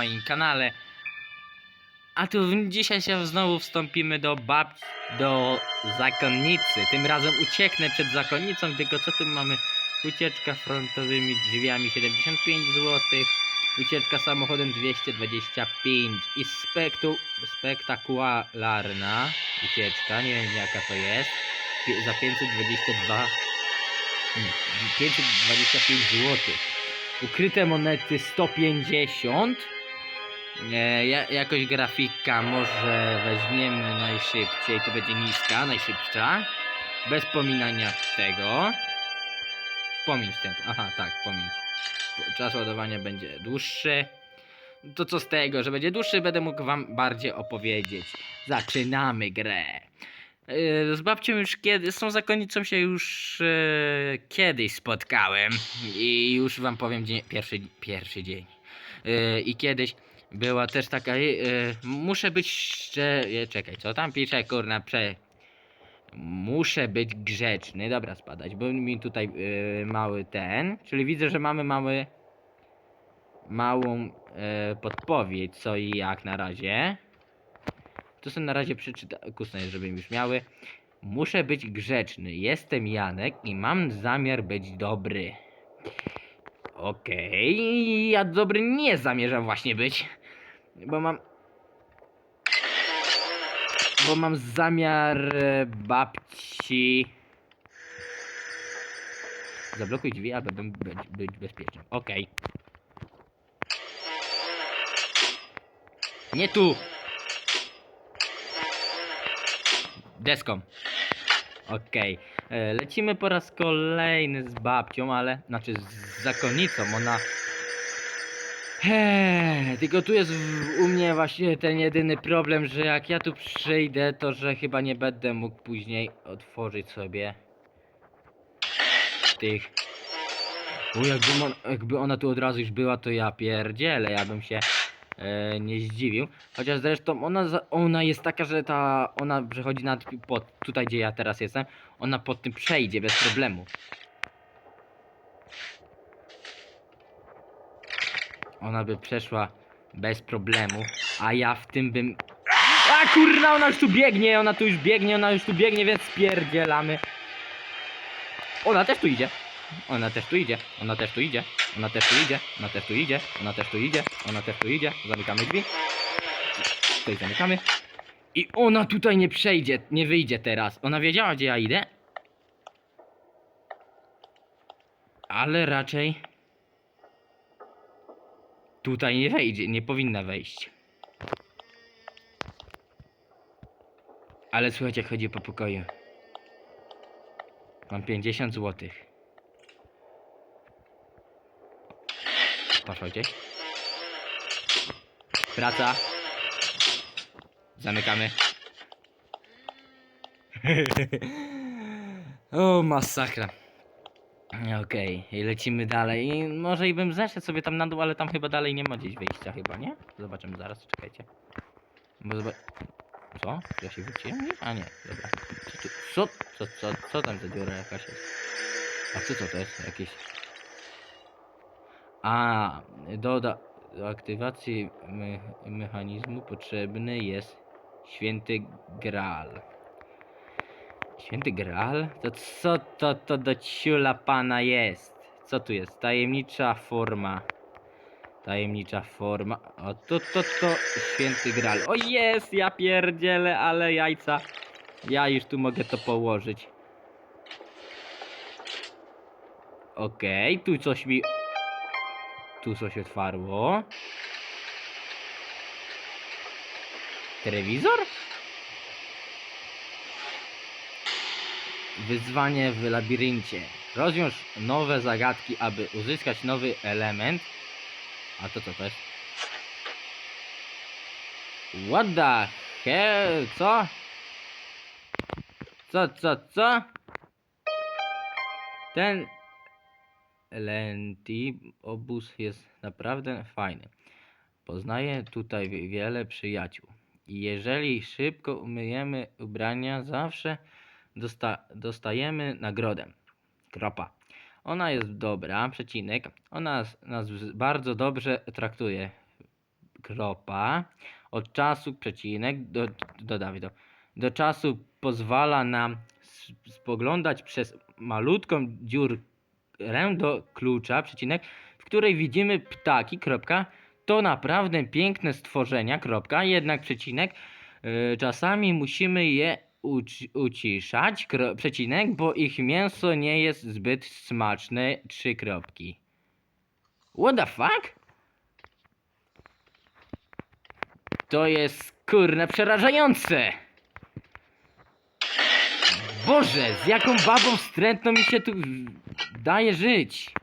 moim kanale. A tu dzisiaj się znowu wstąpimy do bab... do zakonnicy. Tym razem ucieknę przed zakonnicą, tylko co tu mamy? Ucieczka frontowymi drzwiami 75 zł. Ucieczka samochodem 225 i spektu, spektakularna ucieczka, nie wiem jaka to jest, za 522 nie, 525 zł. Ukryte monety 150. E, ja, jakoś grafika może weźmiemy najszybciej, to będzie niska, najszybsza. Bez pominania tego. Pomiń wstęp. Aha, tak, pomiń. Czas ładowania będzie dłuższy. To co z tego, że będzie dłuższy, będę mógł wam bardziej opowiedzieć. Zaczynamy grę. Yy, Z babcią już kiedy, z tą zakonnicą się już yy, kiedyś spotkałem i już wam powiem dzień, pierwszy, pierwszy dzień. Yy, I kiedyś była też taka, yy, muszę być szczer... e, czekaj, co tam pisze, kurna, prze... Muszę być grzeczny, dobra spadać, bo mi tutaj yy, mały ten, czyli widzę, że mamy mały, małą yy, podpowiedź co i jak na razie. To sobie na razie przeczytam, kusnę, żeby już miały. Muszę być grzeczny. Jestem Janek i mam zamiar być dobry. Okej, ja dobry nie zamierzam właśnie być. Bo mam. Bo mam zamiar e, babci. Zablokuj drzwi, aby być, być bezpieczny. Okej. Nie tu! Deską. Okej. E, Lecimy po raz kolejny z babcią, ale. Znaczy z zakonnicą. Ona. Eee, tylko tu jest w, u mnie właśnie ten jedyny problem, że jak ja tu przyjdę, to że chyba nie będę mógł później otworzyć sobie tych. Bo jakby, on, jakby ona tu od razu już była, to ja pierdzielę, ja bym się e, nie zdziwił. Chociaż zresztą ona, ona jest taka, że ta ona przechodzi nad pod tutaj gdzie ja teraz jestem, ona pod tym przejdzie bez problemu. Ona by przeszła bez problemu, a ja w tym bym... A kurna, ona już tu biegnie, ona tu już biegnie, ona już tu biegnie, więc spierdzielamy. Ona też tu idzie. Ona też tu idzie, ona też tu idzie, ona też tu idzie, ona też tu idzie, ona też tu idzie, ona też tu idzie. Zamykamy drzwi. Tutaj zamykamy. I ona tutaj nie przejdzie, nie wyjdzie teraz. Ona wiedziała, gdzie ja idę. Ale raczej tutaj nie wejdzie, nie powinna wejść. Ale słuchajcie, jak chodzi po pokoju. Mam 50 złotych. Poszło gdzieś. Praca. Zamykamy. o, masakra. Okej, lecimy dalej. Może i bym zeszedł sobie tam na dół, ale tam chyba dalej nie ma gdzieś wyjścia chyba, nie? Zobaczymy zaraz, czekajcie. Bo zoba... Co? Ja się wróciłem? Nie? A nie, dobra. Co, co, co, co, co tam za dziura jakaś jest? A co, co to jest? Jakieś... A. Do aktywacji me mechanizmu potrzebny jest święty Graal. Święty Graal? To co to, to do ciula pana jest? Co tu jest? Tajemnicza forma. Tajemnicza forma. O, to, to, to święty Graal. O jest, ja pierdzielę, ale jajca. Ja już tu mogę to położyć. Okej, tu coś mi... Tu coś otwarło. Telewizor? Wyzwanie w labiryncie. Rozwiąż nowe zagadki, aby uzyskać nowy element. A to co to jest? What the hell? Co? Co, co, co? Ten Lenti obóz jest naprawdę fajny. Poznaję tutaj wi- wiele przyjaciół. I jeżeli szybko umyjemy ubrania, zawsze dosta dostajemy nagrodę. Kropa. Ona jest dobra, przecinek. Ona nas, nas bardzo dobrze traktuje. kropa. Od czasu przecinek do, do, do czasu pozwala nam spoglądać przez malutką dziurę do klucza, przecinek, w której widzimy ptaki, kropka, to naprawdę piękne stworzenia, kropka, jednak przecinek, yy, czasami musimy je uci- uciszać, przecinek, bo ich mięso nie jest zbyt smaczne, trzy kropki. What the fuck? To jest kurna przerażające! Boże, z jaką babą wstrętną mi się tu daje żyć?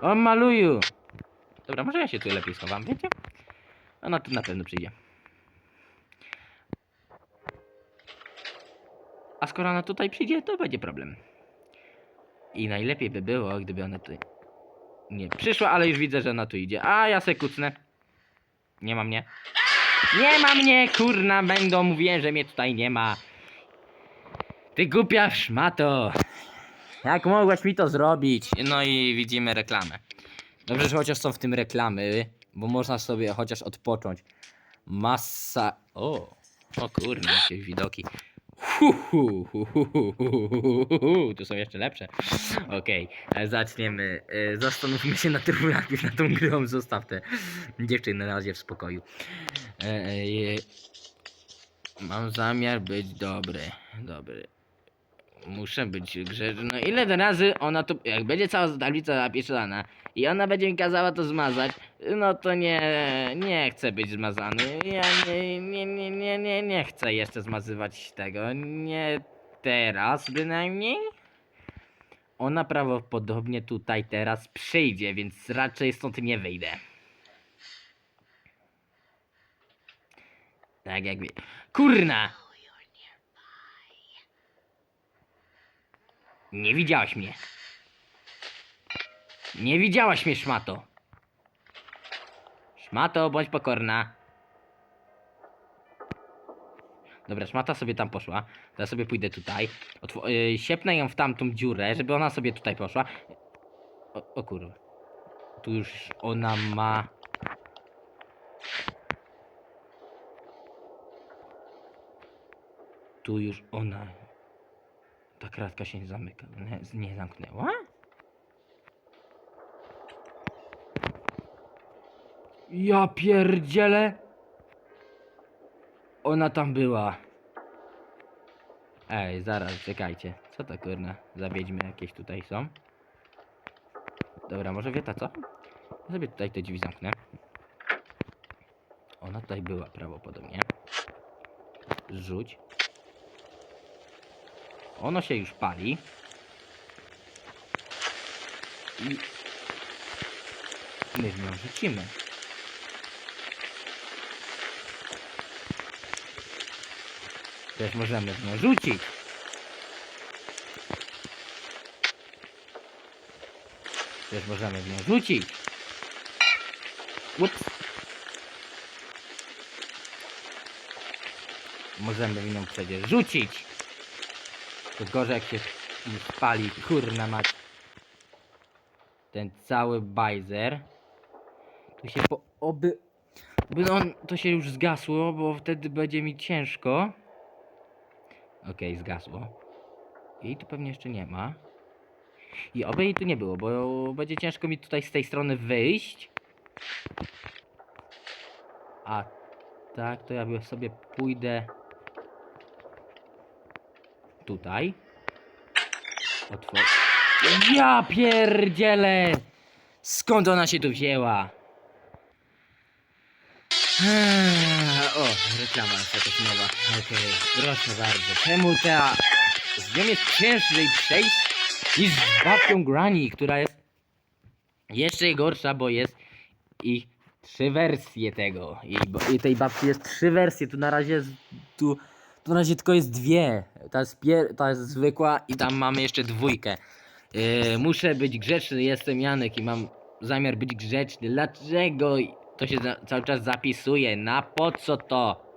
O maluju! Dobra, może ja się tu lepiej schowam, wiecie? Ona tu na pewno przyjdzie. A skoro ona tutaj przyjdzie, to będzie problem. I najlepiej by było, gdyby ona tu nie przyszła, ale już widzę, że ona tu idzie. A ja se kucnę. Nie ma mnie. Nie ma mnie, kurna, będą mówię, że mnie tutaj nie ma. Ty głupia szmato. Jak mogłaś mi to zrobić? No i widzimy reklamę. Dobrze, że chociaż są w tym reklamy, bo można sobie chociaż odpocząć. Masa... O, o kurna, jakieś widoki. Tu są jeszcze lepsze. Okej, okay, zaczniemy. Zastanówmy się nad tym tą grą. Zostaw te dziewczyny na razie w spokoju. Mam zamiar być dobry. Dobry. Muszę być grzeczny. No ile razy ona to. Jak będzie cała tablica zapieszona i ona będzie mi kazała to zmazać, no to nie. Nie chcę być zmazany. Ja nie, nie, nie, nie, nie, nie chcę jeszcze zmazywać tego. Nie teraz bynajmniej. Ona prawdopodobnie tutaj teraz przyjdzie, więc raczej stąd nie wyjdę. Tak jak wie. Kurna! Nie widziałaś mnie. Nie widziałaś mnie, szmato. Szmato, bądź pokorna. Dobra, szmata sobie tam poszła. Teraz sobie pójdę tutaj. Otw- yy, siepnę ją w tamtą dziurę, żeby ona sobie tutaj poszła. O, o kurwa. Tu już ona ma... Tu już ona... Ta kratka się nie zamyka. Nie, zamknęła? Ja pierdzielę. Ona tam była. Ej, zaraz, czekajcie. Co to kurna? Za wiedźmy jakieś tutaj są. Dobra, może wieta co? Ja tutaj te drzwi zamknę. Ona tutaj była prawdopodobnie. Rzuć. Ono się już pali. I my w nią rzucimy. Też możemy w nią rzucić. Też możemy w nią rzucić. Ups. Możemy w nią przecież rzucić. To gorzej jak się spali, kurna mać. Ten cały bajzer. Tu się po... Oby... By on... To się już zgasło, bo wtedy będzie mi ciężko. Okej, zgasło. Jej tu pewnie jeszcze nie ma. I oby jej tu nie było, bo będzie ciężko mi tutaj z tej strony wyjść. A tak, to ja sobie pójdę tutaj. Otwor... Ja pierdzielę! Skąd ona się tu wzięła? Eee, O, reklama jest jakaś nowa. Okej, proszę bardzo. Czemu ta... Z nią jest ciężej przejść niż z babcią Granny, która jest jeszcze gorsza, bo jest i trzy wersje tego. I, bo- I tej babci jest trzy wersje. Tu na razie jest, tu, tu na razie tylko jest dwie. Ta jest, pier, ta jest zwykła i tam mamy jeszcze dwójkę. Yy, muszę być grzeczny, jestem Janek i mam zamiar być grzeczny. Dlaczego to się za, cały czas zapisuje? Na po co to?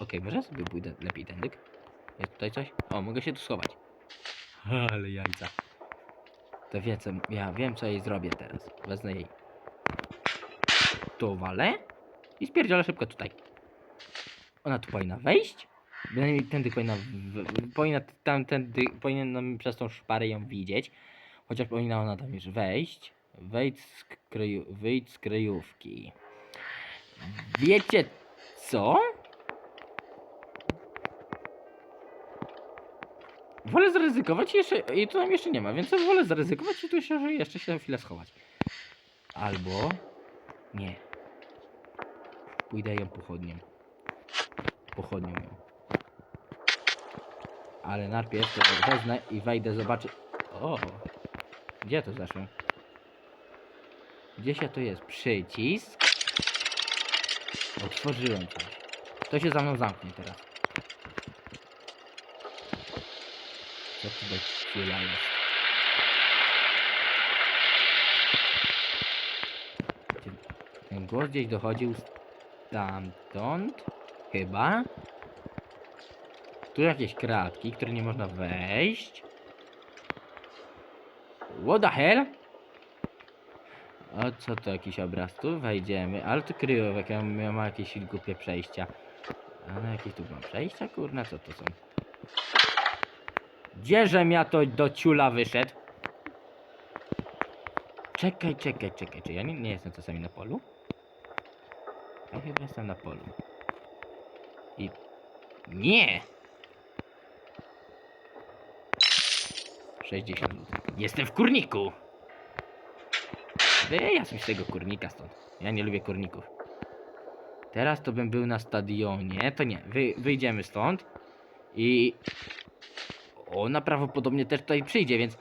Okej, może ja sobie pójdę lepiej tędyk? Jest tutaj coś? O, mogę się tu schować. Ale jajca. To wie co, ja wiem co jej zrobię teraz. Wezmę jej. to walę i spierdzielę szybko tutaj. Ona tu powinna wejść. Bynajmniej tędy powinna, powinna tamtędy, powinienem przez tą szparę ją widzieć. Chociaż powinna ona tam już wejść. Wejdź z, kryju, wyjdź z kryjówki. Wiecie co? Wolę zaryzykować i jeszcze, i tu tam jeszcze nie ma, więc wolę zaryzykować i tu jeszcze, jeszcze się na chwilę schować. Albo nie. Pójdę ją pochodnią. Pochodnią ją. Ale najpierw to wezmę i wejdę zobaczyć. O! Gdzie to zaszło? Gdzieś ja to jest? Przycisk. Otworzyłem coś. To się za mną zamknie teraz. Co tutaj chwila jest? Gdzie- Ten głos gdzieś dochodził stamtąd. Chyba. Tu jakieś kratki, które nie można wejść. What the hell? O co to jakiś obraz? Tu wejdziemy, ale tu kryjówek, ja mam, ja mam jakieś głupie przejścia. Ale jakieś tu mam przejścia? Kurna, co to są? Gdzieżem ja to do ciula wyszedł? Czekaj, czekaj, czekaj, czy ja nie, nie jestem czasami na polu? Ja chyba jestem na polu. I... Nie! 60 zł. Jestem w kurniku! Wyjazd mi z tego kurnika stąd. Ja nie lubię kurników. Teraz to bym był na stadionie. To nie, wy, wyjdziemy stąd. I... Ona prawdopodobnie też tutaj przyjdzie, więc...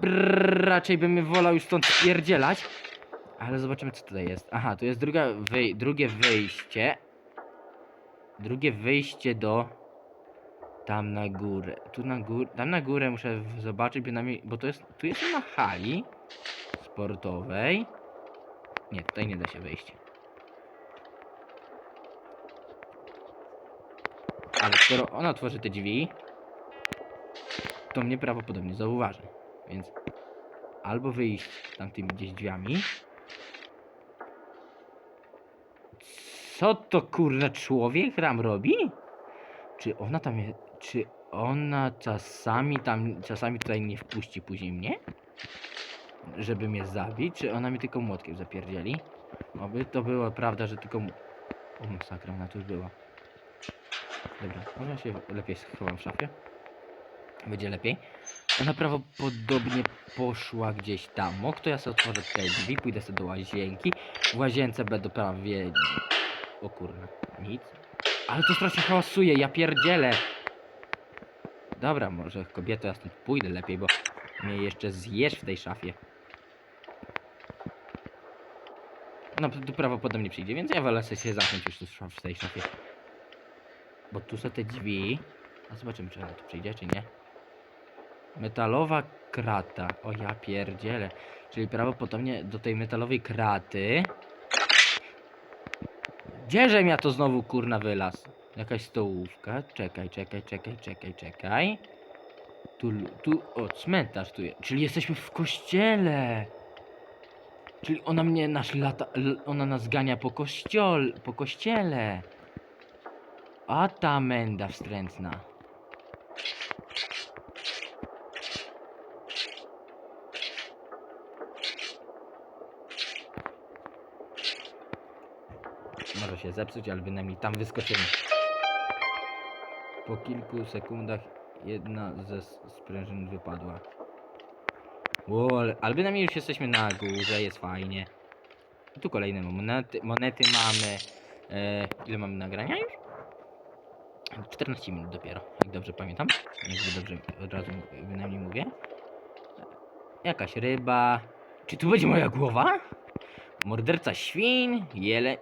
Brrr, raczej bym wolał już stąd spierdzielać. Ale zobaczymy co tutaj jest. Aha, tu jest druga wy, drugie wyjście. Drugie wyjście do... Tam na górę. Tu na górę. Tam na górę muszę zobaczyć, bynajmniej, bo to jest. Tu jest na hali sportowej. Nie, tutaj nie da się wejść. Ale skoro ona otworzy te drzwi, to mnie prawdopodobnie zauważy. Więc albo wyjść tamtymi gdzieś drzwiami. Co to kurna człowiek tam robi? Czy ona tam jest. Czy ona czasami tam. Czasami tutaj nie wpuści później mnie? Żeby mnie zabić? Czy ona mi tylko młotkiem zapierdzieli? Oby to było prawda, że tylko. O masakra, ona tu była. Dobra, może się lepiej schowam w szafie. Będzie lepiej. Ona prawdopodobnie poszła gdzieś tam. O, kto ja sobie otworzę te drzwi, pójdę sobie do łazienki. W łazience będę prawie... O kurna, nic. Ale to strasznie hałasuje, ja pierdzielę. Dobra, może kobieto, ja stąd pójdę lepiej, bo mnie jeszcze zjesz w tej szafie. No, tu prawdopodobnie przyjdzie, więc ja wolę się zamknąć już tu w tej szafie. Bo tu są te drzwi. A zobaczymy, czy ona tu przyjdzie, czy nie. Metalowa krata. O ja pierdzielę. Czyli prawdopodobnie do tej metalowej kraty. Gdzieżem ja to znowu kurna wylaz? Jakaś stołówka. Czekaj, czekaj, czekaj, czekaj, czekaj. Tu, tu, o, cmentarz tu jest. Czyli jesteśmy w kościele. Czyli ona mnie nasz lata, ona nas gania po kościol, po kościele. A ta menda wstrętna. Może się zepsuć, ale bynajmniej tam wyskoczymy. Po kilku sekundach jedna ze sprężyn wypadła. Ło, ale, ale bynajmniej już jesteśmy na górze, jest fajnie. Tu kolejne monety, monety mamy. E, ile mamy nagrania już? 14 minut dopiero, jak dobrze pamiętam. Jak dobrze od razu bynajmniej mówię. Jakaś ryba. Czy tu będzie moja głowa? Morderca świn, jele...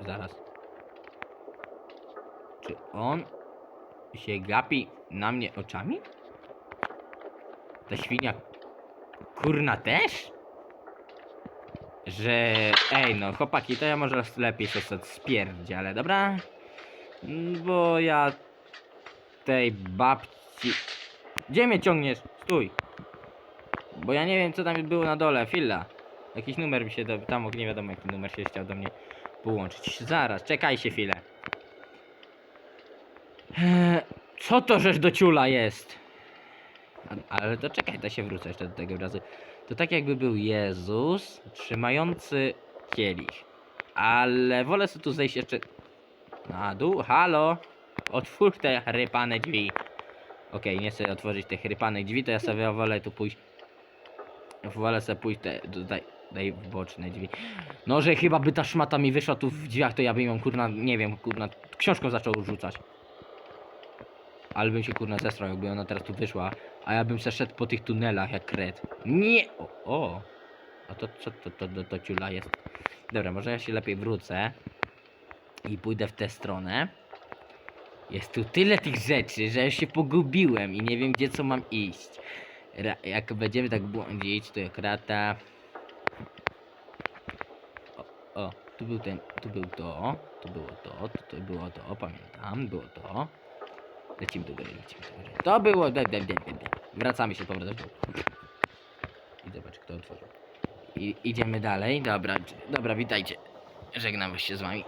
Zaraz. Czy on się gapi na mnie oczami? Ta świnia kurna też? Że... Ej no, chłopaki, to ja może lepiej się stąd spierdzielę, dobra? Mm, Bo ja tej babci... Gdzie mnie ciągniesz? Stój! Bo ja nie wiem co tam było na dole, chwila. Jakiś numer mi się do, tam nie wiadomo jaki numer się chciał do mnie połączyć. Zaraz, czekajcie chwilę. Eee, co to żeż do ciula jest? Ale to czekaj, to się wrócę jeszcze do tego obrazu. To tak jakby był Jezus trzymający kielich. Ale wolę sobie tu zejść jeszcze na dół. Halo? Otwórz te chrypane drzwi. Okej, nie chcę otworzyć tych chrypanych drzwi, to ja sobie wolę tu pójść. Wolę sobie pójść te, tutaj, tutaj w drzwi. No, że chyba by ta szmata mi wyszła tu w drzwiach, to ja bym ją kurna, nie wiem, kurna, książką zaczął rzucać. Ale bym się kurna zestrał, jakby ona teraz tu wyszła, a ja bym se szedł po tych tunelach jak kret. Nie! O! o. A to co to, to, to, to ciula jest? Dobra, może ja się lepiej wrócę i pójdę w tę stronę. Jest tu tyle tych rzeczy, że ja się pogubiłem i nie wiem gdzie co mam iść. Ra jak będziemy tak błądzić, to jak rata. O, o, tu był ten, tu był to, tu było to, tu, było to, pamiętam, było to. Lecimy do góry, lecimy do góry. To było, de, de, de, de, de. wracamy się powrotem. I zobacz kto otworzył. I, idziemy dalej, dobra, dobra, witajcie. Żegnam się z wami.